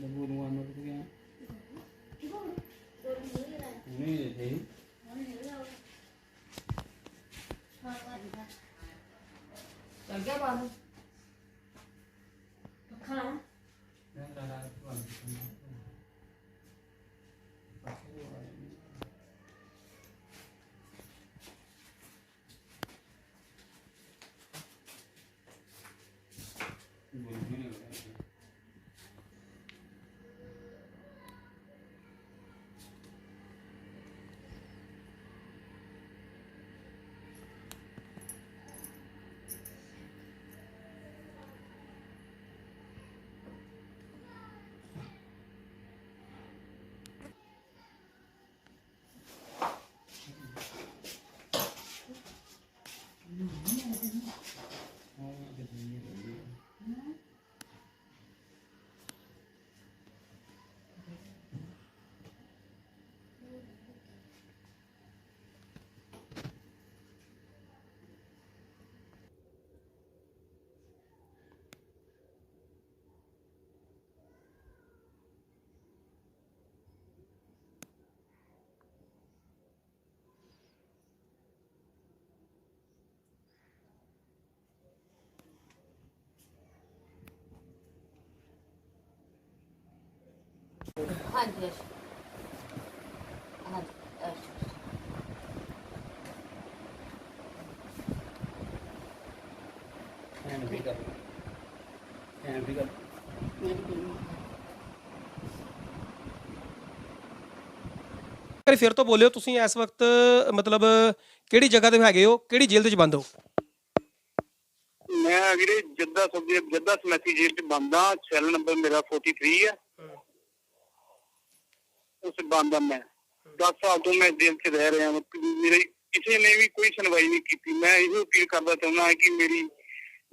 the wood one over again. ਹਾਂਜੀ ਅੱਛਾ। ਹਾਂਜੀ ਅੱਛਾ ਐਨ ਵੀ ਕਰ। ਐਨ ਵੀ ਕਰ। ਕਰੀ ਫਿਰ ਤੋਂ ਬੋਲਿਓ ਤੁਸੀਂ ਇਸ ਵਕਤ ਮਤਲਬ ਕਿਹੜੀ ਜਗ੍ਹਾ ਤੇ ਹੈਗੇ ਹੋ? ਕਿਹੜੀ ਜੇਲ੍ਹ ਦੇ ਵਿੱਚ ਬੰਦ ਹੋ? ਮੈਂ ਵੀਰੇ ਜੱਦਾ ਸਬਜੀ ਜੱਦਾ ਸਮੈਤੀ ਜੇਲ੍ਹ ਚ ਬੰਦਾ ਸੈੱਲ ਨੰਬਰ ਮੇਰਾ 43 ਹੈ। ਉਸ ਬੰਦਾ ਮੈਂ 10 ਸਾਲ ਤੋਂ ਮੈਂ ਜੇਲ੍ਹ ਚ ਰਹਿ ਰਿਹਾ ਹਾਂ ਮੇਰੇ ਕਿਸੇ ਨੇ ਵੀ ਕੋਈ ਸੁਣਵਾਈ ਨਹੀਂ ਕੀਤੀ। ਮੈਂ ਇਹੋ ਅਪੀਲ ਕਰਦਾ ਚਾਹੁੰਦਾ ਹਾਂ ਕਿ ਮੇਰੀ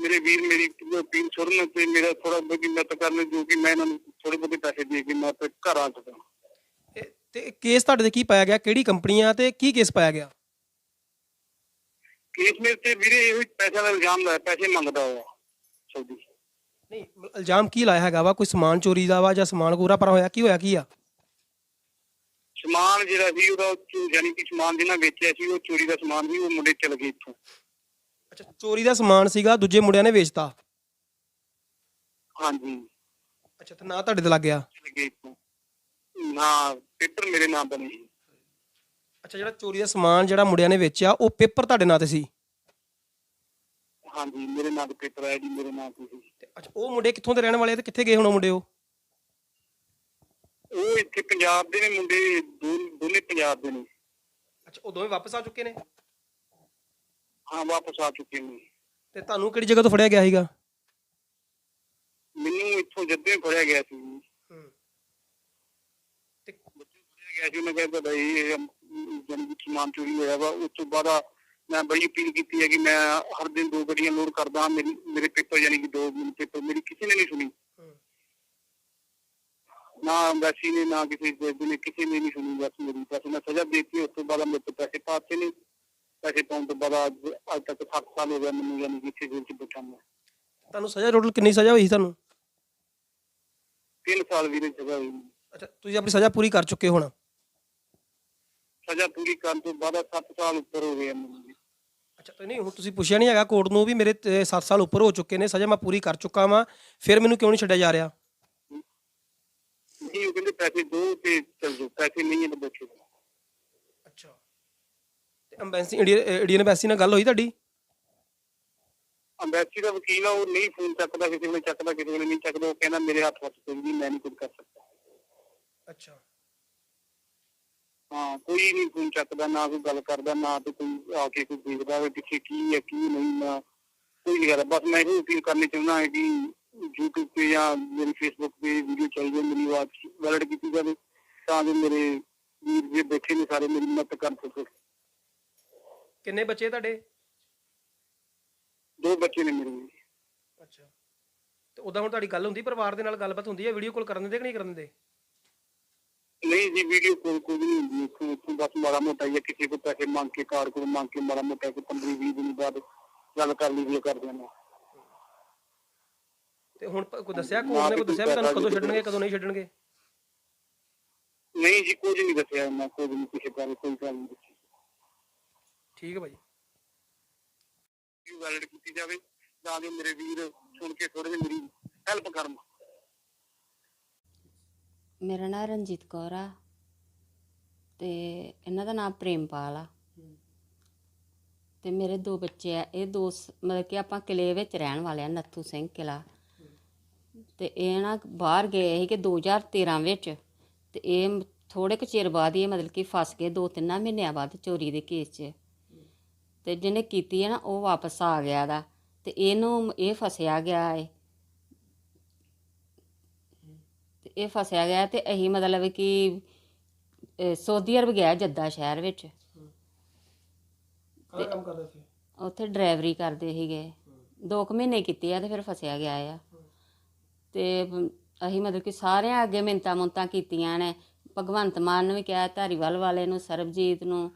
ਮੇਰੇ ਵੀਰ ਮੇਰੀ ਅਪੀਲ ਸੁਣਨ ਤੇ ਮੇਰਾ ਥੋੜਾ ਬਹੁਤੀ ਮਦਦ ਕਰਨ ਜੋ ਕਿ ਮੈਂ ਇਹਨਾਂ ਨੂੰ ਥੋੜੇ ਬਹੁਤੇ ਪੈਸੇ ਦੇ ਕੇ ਮੈਂ ਆਪਣੇ ਘਰ ਆ ਸਕਾਂ ਤੇ ਕੇਸ ਤੁਹਾਡੇ ਤੇ ਕੀ ਪਾਇਆ ਗਿਆ? ਕਿਹੜੀ ਕੰਪਨੀ ਆ ਤੇ ਕੀ ਕੇਸ ਪਾਇਆ ਗਿਆ? ਕੇਸ ਮੇਰੇ ਤੇ ਵੀਰੇ ਇਹੋ ਹੀ ਪੈਸਿਆਂ ਦਾ ਇਲਜ਼ਾਮ ਲਾਇਆ ਪੈਸੇ ਮੰਗਦਾ ਉਹ ਸੌਦੀ। ਨਹੀਂ ਇਲਜ਼ਾਮ ਕੀ ਲਾਇਆ ਹੈਗਾ ਵਾ? ਕੋਈ ਸਮਾਨ ਚੋਰੀ ਦਾ ਵਾ ਜਾਂ ਸਮਾਨ ਪੂਰਾ ਪਰ ਹੋਇਆ? ਕੀ ਹੋਇਆ? ਕੀ ਆ? ਸਮਾਨ ਜਿਹੜਾ ਸੀ ਉਹਦਾ ਚੋ- ਯਾਨੀ ਕਿ ਸਮਾਨ ਜਿਹਨਾਂ ਵੇਚਿਆ ਸੀ ਉਹ ਚੋਰੀ ਦਾ ਸਮਾਨ ਵੀ ਉਹ ਮੁੰਡੇ ਚਲ ਗਏ ਇੱਥੋਂ। ਅੱਛਾ ਚੋਰੀ ਦਾ ਸਮਾਨ ਸੀਗਾ ਦੂਜੇ ਮੁੰਡਿਆਂ ਨੇ ਵੇਚਤਾ? ਹਾਂਜੀ। ਅੱਛਾ ਤੇ ਨਾ ਤੁਹਾਡੇ ਤੇ ਲੱਗ ਗਿਆ? ਚਲ ਗਏ ਇੱਥੋਂ। ਨਾ ਪੇਪਰ ਮੇਰੇ ਨਾਮ ਬਣੇ ਸੀ। ਅੱਛਾ ਜਿਹੜਾ ਚੋਰੀ ਦਾ ਸਮਾਨ ਜਿਹੜਾ ਮੁੰਡਿਆਂ ਨੇ ਵੇਚਿਆ ਉਹ ਪੇਪਰ ਤੁਹਾਡੇ ਨਾਂ ਤੇ ਸੀ? ਹਾਂਜੀ ਮੇਰੇ ਨਾਮ ਤੇ ਪੇਪਰ ਆਇਆ ਜੀ ਮੇਰੇ ਨਾਮ ਤੇ ਸੀ। ਤੇ ਅੱਛਾ ਉਹ ਮੁੰਡੇ ਕਿੱਥੋਂ ਦੇ ਰਹਿਣ ਵਾਲੇ ਆ ਤੇ ਕਿੱਥੇ ਗਏ ਹੁਣ ਉਹ ਮੁੰਡੇ ਉਹ? ਉਹ ਇੱਥੇ ਪੰਜਾਬ ਦੇ ਨੇ ਮੁੰਡੇ ਦੋ- ਦੋਨੇ ਪੰਜਾਬ ਦੇ ਨੇ। ਅੱਛਾ ਉਹ ਦੋਵੇਂ ਵਾਪਸ ਆ ਚੁੱਕੇ ਨੇ? ਹਾਂ ਵਾਪਸ ਆ ਚੁੱਕੇ ਨੇ। ਤੇ ਤੁਹਾਨੂੰ ਕਿਹੜੀ ਜਗ੍ਹਾ ਤੋਂ ਫੜਿਆ ਗਿਆ ਸੀਗਾ? ਮੈਨੂੰ ਇੱਥੋਂ ਜੱਦੇ ਫੜਿਆ ਗਿਆ ਸੀ। ਤੇ ਫੜਿਆ ਗਿਆ ਸੀ ਉਹਨੇ ਕਿਹਾ ਤੁਹਾਡਾ ਇਹ ਜਨ ਸਮਾਨ ਚੋਰੀ ਹੋਇਆ ਵਾ ਉਸ ਤੋਂ ਬਾਅਦ ਮੈਂ ਬੜੀ ਅਪੀਲ ਕੀਤੀ ਹੈ ਕਿ ਮੈਂ ਹਰ ਦਿਨ ਦੋ ਗੱਡੀਆਂ ਲੋਡ ਕਰਦਾ ਹਾਂ। ਮੇਰੀ ਮੇਰੇ ਪੇਪਰ ਯਾਨੀ ਕਿ ਦੋ ਪੇਪਰ ਮੇਰੀ ਕਿਸੇ ਨੇ ਨਹੀਂ ਸੁਣੀ। ਨਾ ਅੰਬਾਸੀ ਨੇ ਨਾ ਕਿਸੇ ਜੱਜ ਨੇ ਕਿਸੇ ਨੇ ਨਹੀਂ ਸੁਣੀ ਬਸ ਮੇਰੀ। ਬਸ ਮੈਂ ਸਜ਼ਾ ਦੇ ਦਿੱਤੀ ਉਸ ਤੋਂ ਬਾਅਦ ਮੇਰੇ ਤੋਂ ਪੈਸੇ ਪਾਤੇ ਨੇ ਪੈਸੇ ਪਾਉਣ ਤੋਂ ਬਾਅਦ ਅੱਜ ਅੱਜ ਤੱਕ 7 ਸਾਲ ਹੋ ਗਏ ਮੈਨੂੰ ਯਾਨੀ ਕਿ ਇੱਥੇ ਜੇਲ੍ਹ 'ਚ ਬੈਠਾ ਮੈਂ ਤੁਹਾਨੂੰ ਸਜ਼ਾ ਟੋਟਲ ਕਿੰਨੀ ਸਜ਼ਾ ਹੋਈ ਸੀ ਤੁਹਾਨੂੰ? 3 ਸਾਲ ਵੀਰੇ ਸਜ਼ਾ ਹੋਈ। ਅੱਛਾ ਤੁਸੀਂ ਆਪਣੀ ਸਜ਼ਾ ਪੂਰੀ ਕਰ ਚੁੱਕੇ ਹੋ ਹੁਣ? ਸਜ਼ਾ ਪੂਰੀ ਕਰਨ ਤੋਂ ਬਾਅਦ 7 ਸਾਲ ਉੱਪਰ ਹੋ ਗਏ ਮੈਨੂੰ। ਅੱਛਾ ਤੇ ਨਹੀਂ ਹੁਣ ਤੁਸੀਂ ਪੁੱਛਿਆ ਨਹੀਂ ਹੈਗਾ ਕੋਰਟ ਨੂੰ ਵੀ ਮੇਰੇ 7 ਸਾਲ ਉੱਪਰ ਹੋ ਚੁੱਕੇ ਨੇ ਸਜ਼ਾ ਮੈਂ ਪੂਰੀ ਕਰ ਚੁੱਕਾ ਵਾਂ। ਫਿਰ ਮੈਨੂੰ ਕਿਉਂ ਨਹੀਂ ਛੱਡਿਆ ਜਾ ਰਿਹਾ? ਨਹੀਂ ਉਹ ਕਹਿੰਦੇ ਪੈਸੇ ਦੋ ਤੇ ਚਲ ਜਾਓ ਪੈਸੇ ਨਹੀਂ ਹੈ ਤਾਂ ਬੈਠੇ। ਅੱਛਾ। ਤੇ ਐਮਬੈਸੀ ਇੰਡੀਅਨ ਐਮਬੈਸੀ ਨਾਲ ਗੱਲ ਹੋਈ ਤੁਹਾਡੀ? ਅੰਬੈਸੀ ਦਾ ਵਕੀਲ ਆ ਉਹ ਨਹੀਂ ਫੋਨ ਚੱਕਦਾ ਕਿਸੇ ਵੇਲੇ ਚੱਕਦਾ ਕਿਸੇ ਵੇਲੇ ਨਹੀਂ ਚੱਕਦਾ ਉਹ ਕਹਿੰਦਾ ਮੇਰੇ ਹੱਥ ਵਿੱਚ ਕੋਈ ਨਹੀਂ ਮੈਂ ਨਹੀਂ ਕੁਝ ਕਰ ਸਕਦਾ। ਅੱਛਾ। ਹਾਂ ਕੋਈ ਨਹੀਂ ਫੋਨ ਚੱਕਦਾ ਨਾ ਕੋਈ ਗੱਲ ਕਰਦਾ ਨਾ ਤੇ ਕੋਈ ਆ ਕੇ ਕੋਈ ਦੇਖਦਾ ਵੀ ਪਿੱਛੇ ਕੀ ਹੈ ਕੀ ਨਹੀਂ ਨਾ। ਕੋਈ ਨਹੀਂ ਕਰਦਾ ਬਸ ਮੈਂ ਇਹ ਅਪੀਲ ਕਰਨੀ ਚਾਹੁੰਦਾ ਹਾਂ ਕਿ YouTube ਤੇ ਜਾਂ ਮੇਰੀ Facebook ਤੇ ਵੀਡੀਓ ਚੱਲ ਜਾਏ ਮੇਰੀ ਆਵਾਜ਼ ਵੈਲਿਡ ਕੀਤੀ ਜਾਵੇ ਤਾਂ ਜੋ ਮੇਰੇ ਵੀਰ ਜੀ ਬੈਠੇ ਨੇ ਸਾਰੇ ਮੇਰੀ ਮਦਦ ਕਰ ਸਕਣ ਕਿੰਨੇ ਬੱਚੇ ਤੁਹਾਡੇ? ਦੋ ਬੱਚੇ ਨੇ ਮੇਰੇ ਵੀ। ਅੱਛਾ। ਤੇ ਉਦਾਂ ਹੁਣ ਤੁਹਾਡੀ ਗੱਲ ਹੁੰਦੀ ਪਰਿਵਾਰ ਦੇ ਨਾਲ ਗੱਲਬਾਤ ਹੁੰਦੀ ਹੈ ਵੀਡੀਓ ਕਾਲ ਕਰਨ ਦਿੰਦੇ ਕਿ ਨਹੀਂ ਕਰਨ ਦਿੰਦੇ? ਨਹੀਂ ਜੀ ਵੀਡੀਓ ਕੋਲ ਕੋਈ ਨਹੀਂ ਹੁੰਦੀ ਇੱਥੋਂ ਇੱਥੋਂ ਬਸ ਮਾੜਾ ਮੋਟਾ ਆ, ਕਿਸੇ ਕੋ ਪੈਸੇ ਮੰਗ ਕੇ ਕਾਰ ਕੋਲ ਮੰਗ ਕੇ ਮਾੜਾ ਮੋਟਾ ਕੋਈ 15 20 ਦਿਨ ਬਾਅਦ ਗੱਲ ਕਰ ਲਈ ਵੀ ਕਰ ਦਿੰਦਾ ਤੇ ਹੁਣ ਪ- ਕੋਈ ਦੱਸਿਆ ਕੋਰਟ ਨੇ ਕੋਈ ਦੱਸਿਆ ਵੀ ਤੁਹਾਨੂੰ ਕਦੋਂ ਛੱਡਣਗੇ ਕਦੋਂ ਨਹੀਂ ਛੱਡਣਗੇ? ਨਹੀਂ ਜੀ ਕੁਝ ਨਹੀਂ ਦੱਸਿਆ ਇਹਨਾਂ ਕੋਈ ਨਹੀਂ ਕਿਸੇ ਬਾਰੇ ਕੋਈ ਗੱਲ ਨਹੀਂ ਦੱਸੀ। ਠੀਕ ਹੈ ਭਾਈ। ਵੈਲਿਡ ਕੀਤੀ ਜਾਵੇ ਤਾਂ ਜੋ ਮੇਰੇ ਵੀਰ ਸੁਣ ਕੇ ਥੋੜੇ ਜਿਹੀ ਮੇਰੀ ਹੈਲਪ ਕਰਨ। ਮੇਰਾ ਨਾਮ ਰਣਜੀਤ ਕੌਰ ਆ ਤੇ ਇਹਨਾਂ ਦਾ ਨਾਮ ਪ੍ਰੇਮਪਾਲ ਆ। ਤੇ ਮੇਰੇ ਦੋ ਬੱਚੇ ਆ ਇਹ ਦੋ ਸ- ਮਤਲਬ ਕਿ ਆਪਾਂ ਕਿਲੇ ਵਿੱਚ ਰਹਿਣ ਵਾਲੇ ਆ ਨੱਥੂ ਸਿੰਘ ਕਿਲਾ ਤੇ ਇਹ ਨਾ ਬਾਹਰ ਗਏ ਸੀ ਕਿ 2013 ਵਿੱਚ ਤੇ ਇਹ ਥੋੜੇ ਕੁ ਚਿਰ ਬਾਅਦ ਹੀ ਇਹ ਮਤਲਬ ਕਿ ਫਸ ਗਏ ਦੋ ਤਿੰਨ ਮਹੀਨਿਆਂ ਬਾਅਦ ਚੋਰੀ ਦੇ ਕੇਸ 'ਚ। ਤੇ ਜਿਹਨੇ ਕੀਤੀ ਹੈ ਨਾ ਉਹ ਵਾਪਸ ਆ ਗਿਆ ਦਾ ਤੇ ਇਹਨੂੰ ਇਹ ਫਸਿਆ ਗਿਆ ਏ। ਤੇ ਇਹ ਫਸਿਆ ਗਿਆ ਤੇ ਅਸੀਂ ਮਤਲਬ ਕਿ ਸਾਊਦੀ ਅਰਬ ਗਿਆ ਜੱਦਾ ਸ਼ਹਿਰ ਵਿੱਚ। ਕਾਹਦਾ ਕੰਮ ਕਰਦੇ ਸੀ? ਉੱਥੇ ਡਰਾਈਵਰੀ ਕਰਦੇ ਸੀਗੇ। ਦੋ ਕੁ ਮਹੀਨੇ ਕੀਤੇ ਆ ਤੇ ਫਿਰ ਫਸਿਆ ਗਿਆ ਆ। ਤੇ ਅਸੀਂ ਮਤਲਬ ਕਿ ਸਾਰਿਆਂ ਅੱਗੇ ਮਿੰਤਾ ਮੁੰਤਾਂ ਕੀਤੀਆਂ ਨੇ। ਭਗਵੰਤ ਮਾਨ ਨੂੰ ਵੀ ਕਿਹਾ ਧਾਰੀਵਾਲ ਵਾਲੇ ਨੂੰ ਸਰਬਜੀਤ ਨੂੰ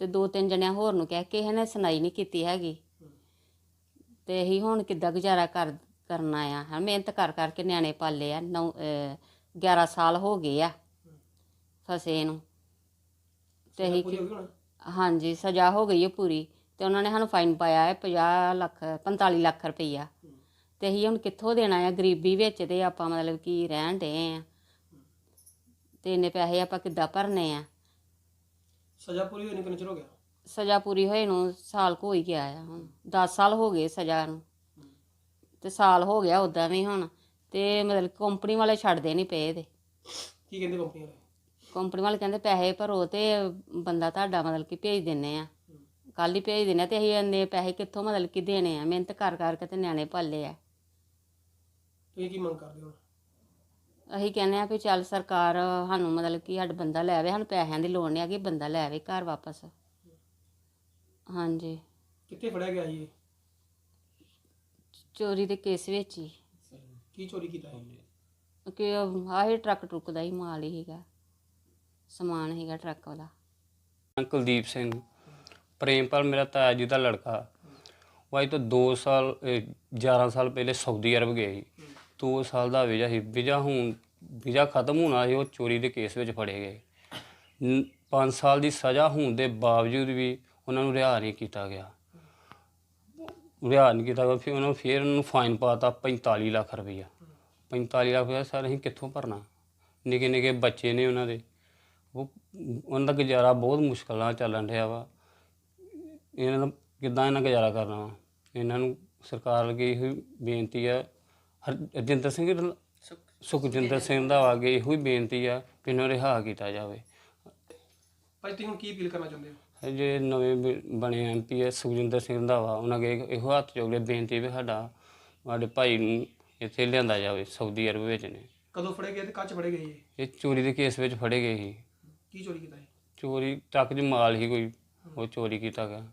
ਤੇ ਦੋ ਤਿੰਨ ਜਣਿਆਂ ਹੋਰ ਨੂੰ ਕਿਹਾ ਕਿਸੇ ਨੇ ਸੁਣਾਈ ਨਹੀਂ ਕੀਤੀ ਹੈਗੀ। ਤੇ ਅਸੀਂ ਹੁਣ ਕਿੱਦਾਂ ਗੁਜ਼ਾਰਾ ਕਰ ਕਰਨਾ ਆ। ਹਾਂ ਮਿਹਨਤ ਕਰ ਕਰਕੇ ਨਿਆਣੇ ਪਾਲੇ ਆ। ਨੌ 11 ਸਾਲ ਹੋ ਗਏ ਆ ਫਸੇ ਨੂੰ। ਤੇ ਅਸੀਂ ਹੁਣ? ਹਾਂਜੀ ਸਜ਼ਾ ਹੋ ਗਈ ਹੈ ਪੂਰੀ। ਤੇ ਉਹਨਾਂ ਨੇ ਸਾਨੂੰ ਫਾਈਨ ਪਾਇਆ ਹੈ 50 ਲੱਖ 45 ਲੱਖ ਰੁਪਈਆ। ਤੇ ਅਸੀਂ ਹੁਣ ਕਿੱਥੋਂ ਦੇਣਾ ਆ? ਗਰੀਬੀ ਵਿੱਚ ਤੇ ਆਪਾਂ ਮਤਲਬ ਕਿ ਰਹਿਣ ਦੇ ਆ। ਤੇ ਇੰਨੇ ਪੈਸੇ ਆਪਾਂ ਕਿੱਦਾਂ ਭਰਨੇ ਆ? ਸਜ਼ਾ ਪੂਰੀ ਹੋਈ ਨਹੀਂ ਕਿੰਨੇ ਚਿਰ ਹੋ ਗਿਆ? ਸਜ਼ਾ ਪੂਰੀ ਹੋਏ ਨੂੰ ਸਾਲ ਕੁ ਹੋ ਗਿਆ ਆ ਹੁਣ। 10 ਸਾਲ ਹੋ ਗਏ ਸਜ਼ਾ ਨੂੰ। ਤੇ ਸਾਲ ਹੋ ਗਿਆ ਉਦਾਂ ਵੀ ਹੁਣ। ਤੇ ਮਤਲਬ ਕੰਪਨੀ ਵਾਲੇ ਛੱਡਦੇ ਨਹੀਂ ਪਏ ਤੇ ਕੀ ਕਹਿੰਦੇ ਕੰਪਨੀ ਵਾਲੇ? ਕੰਪਨੀ ਵਾਲੇ ਕਹਿੰਦੇ ਪੈਸੇ ਭਰੋ ਤੇ ਬੰਦਾ ਤੁਹਾਡਾ ਮਤਲਬ ਕਿ ਭੇਜ ਦਿੰਨੇ ਆ। ਕੱਲ ਹੀ ਭੇਜ ਦਿੰਨੇ ਆ ਤੇ ਅਸੀਂ ਇੰਨੇ ਪੈਸੇ ਕਿੱਥੋਂ ਮਤਲਬ ਕਿ ਦੇਣੇ ਆ? ਮਿਹਨਤ ਕਰ ਕਰਕੇ ਤੇ ਨਿਆਣੇ ਪਾਲੇ ਆ। ਤੁਸੀਂ ਕੀ ਮੰਗ ਕਰਦੇ ਹੋ? ਅਸੀਂ ਕਹਿੰਦੇ ਆ ਵੀ ਚੱਲ ਸਰਕਾਰ ਸਾਨੂੰ ਮਤਲਬ ਕਿ ਸਾਡਾ ਬੰਦਾ ਲੈ ਆਵੇ ਸਾਨੂੰ ਪੈਸਿਆਂ ਦੀ ਲੋੜ ਨਹੀਂ ਹੈਗੀ ਬੰਦਾ ਲੈ ਆਵੇ ਘਰ ਵਾਪਸ। ਹਾਂਜੀ। ਕਿੱਥੇ ਫੜਿਆ ਗਿਆ ਜੀ ਇਹ? ਚੋਰੀ ਦੇ ਕੇਸ ਵਿੱਚ ਹੀ। ਕੀ ਚੋਰੀ ਕੀਤਾ ਹੈ ਕਿ ਆਹੇ ਟਰੱਕ ਟਰੁੱਕ ਦਾ ਹੀ ਮਾਲ ਹੀ ਹੈਗਾ ਸਮਾਨ ਹੈਗਾ ਟਰੱਕ ਵਾਲਾ। ਮੈਂ ਕੁਲਦੀਪ ਸਿੰਘ। ਪ੍ਰੇਮਪਾਲ ਮੇਰਾ ਤਾਇਆ ਜੀ ਦਾ ਲੜਕਾ। ਉਹ ਅੱਜ ਤੋਂ 2 ਸਾਲ ਅਹ 11 ਸਾਲ ਪਹਿਲੇ ਸਾਊਦੀ ਅਰਬ ਗਿਆ ਸੀ। 2 ਸਾਲ ਦਾ ਵੀਜ਼ਾ ਸੀ, ਵੀਜ਼ਾ ਹੁਣ, ਵੀਜ਼ਾ ਖਤਮ ਹੋਣਾ ਸੀ, ਉਹ ਚੋਰੀ ਦੇ ਕੇਸ ਵਿੱਚ ਫੜੇ ਗਏ। 5 ਸਾਲ ਦੀ ਸਜ਼ਾ ਹੋਣ ਦੇ ਬਾਵਜੂਦ ਵੀ ਉਹਨਾਂ ਨੂੰ ਰਿਹਾ ਨਹੀਂ ਕੀਤਾ ਗਿਆ। ਰਿਹਾ ਨਹੀਂ ਕੀਤਾ ਗਿਆ, ਫਿਰ ਉਹਨਾਂ ਨੂੰ ਫਿਰ ਉਹਨਾਂ ਨੂੰ ਫਾਈਨ ਪਾਤਾ 45 ਲੱਖ ਰੁਪਈਆ। 45 ਲੱਖ ਰੁਪਈਆ ਸਰ ਅਸੀਂ ਕਿੱਥੋਂ ਭਰਨਾ? ਨਿੱਕੇ ਨਿੱਕੇ ਬੱਚੇ ਨੇ ਉਹਨਾਂ ਦੇ। ਉਹ, ਉਹਨਾਂ ਦਾ ਗੁਜ਼ਾਰਾ ਬਹੁਤ ਮੁਸ਼ਕਲ ਨਾਲ ਚੱਲਣ ਰਿਹਾ ਵਾ। ਇਹਨਾਂ ਦਾ ਕਿੱਦਾਂ ਇਹਨਾਂ ਗੁਜ਼ਾਰਾ ਕਰਨਾ ਵਾ? ਇਹਨਾਂ ਨੂੰ ਸਰਕਾਰ ਅੱਗੇ ਇਹੋ ਬੇਨਤੀ ਆ ਹਰਜਿੰਦਰ ਸਿੰਘ ਢਿੱਲ- ਸੁਖਜਿੰਦਰ ਸਿੰਘ ਦਾ ਅੱਗੇ ਇਹੋ ਹੀ ਬੇਨਤੀ ਆ ਕਿ ਇਹਨਾਂ ਰਿਹਾ ਕੀਤਾ ਜਾਵੇ। ਭਾਈ ਤੁਸੀਂ ਹੁਣ ਕੀ ਅਪੀਲ ਕਰਨਾ ਚਾਹੁੰਦੇ ਹੋ? ਜਿਹੜੇ ਨਵੇਂ ਬ- ਬਣੇ ਐਮਪੀ ਐ ਸੁਖਜਿੰਦਰ ਸਿੰਘ ਦਾ ਵਾ ਉਹਨਾਂ ਅੱਗੇ ਇਹੋ ਹੱਥ ਜੋੜੇ ਬੇਨਤੀ ਵੀ ਸਾਡਾ ਸਾਡੇ ਭਾਈ ਨੂੰ ਇੱਥੇ ਲਿਆਂਦਾ ਜਾਵੇ ਸਾਊਦੀ ਅਰਬ ਵਿੱਚ ਨੇ। ਕਦੋਂ ਫੜੇ ਗਏ ਤੇ ਕੱਚ ਫੜੇ ਗਏ ਇਹ? ਇਹ ਚੋਰੀ ਦੇ ਕੇਸ ਵਿੱਚ ਫੜੇ ਗਏ ਸੀ। ਕੀ ਚੋਰੀ ਕੀਤਾ ਹੈ ਚੋਰੀ ਟੱਕ 'ਚ ਮਾਲ ਹੀ ਕੋਈ ਉਹ ਚੋਰੀ ਕੀਤਾ ਗਿਆ।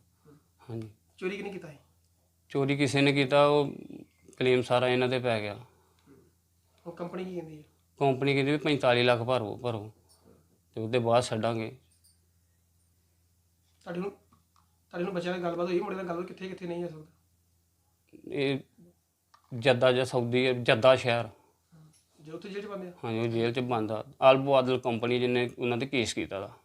ਹਾਂਜੀ। ਚੋਰੀ ਕਿਹਨੇ ਕੀਤਾ ਹੈ ਚੋਰੀ ਕਿਸੇ ਨੇ ਕੀਤਾ ਉਹ ਕਲੇਮ ਸਾਰਾ ਇਹਨਾਂ ਤੇ ਪੈ ਗਿਆ। ਉਹ ਕੰਪਨੀ ਕੀ ਕਹਿੰਦੀ ਹੈ? ਕੰਪਨੀ ਕਹਿੰਦੀ ਵੀ 45 ਲੱਖ ਭਰੋ ਭਰੋ। ਤੇ ਉਹਦੇ ਬਾਅਦ ਛੱਡਾਂਗੇ। ਤੁਹਾਡੇ ਨੂੰ ਤੁਹਾਡੇ ਨੂੰ ਬੱਚਿਆਂ ਨਾਲ ਗੱਲਬਾਤ ਹੋਈ ਮੁੰਡੇ ਨਾਲ ਗੱਲਬਾਤ ਕਿੱਥੇ ਕਿੱਥੇ ਨਹੀਂ ਹੋ ਸਕਦਾ? ਇਹ ਜੱਦਾ ਜਾਂ ਸਾਊਦੀ ਜੱਦਾ ਸ਼ਹਿਰ। ਜੇ ਉੱਥੇ ਜੇਲ੍ਹ ਚ ਬੰਦੇ ਆ? ਹਾਂਜੀ ਉਹ ਜੇਲ੍ਹ 'ਚ ਬੰਦ ਆ। ਅਲਬੋ ਆਦਲ ਕੰਪਨੀ ਜਿਹਨੇ ਉਹਨਾਂ ਤੇ ਕੇਸ ਕੀਤਾ ਦਾ